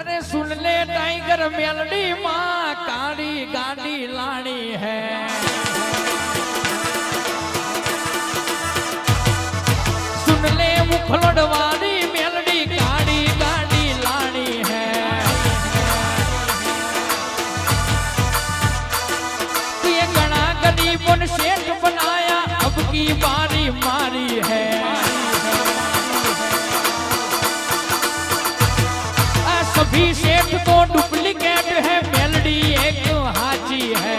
अरे सुन ले tiger melody माँ काली गाड़ी लानी है। सुन ले मुखलड़ वाली मेलडी काली गाड़ी लानी है। ये गणा गरीबों ने बनाया, अब की बारी मारी है। सेठ तो डुप्लीकेट है मेलडी एक हाजी है।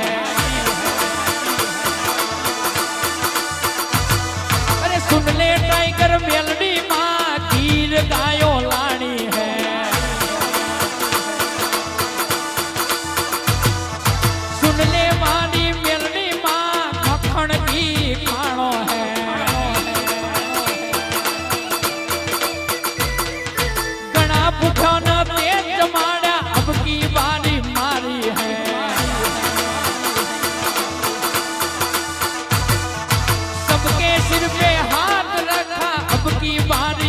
अरे सुन ले टाइगर मेलडी। सिर पे हाथ रखा अब की बारी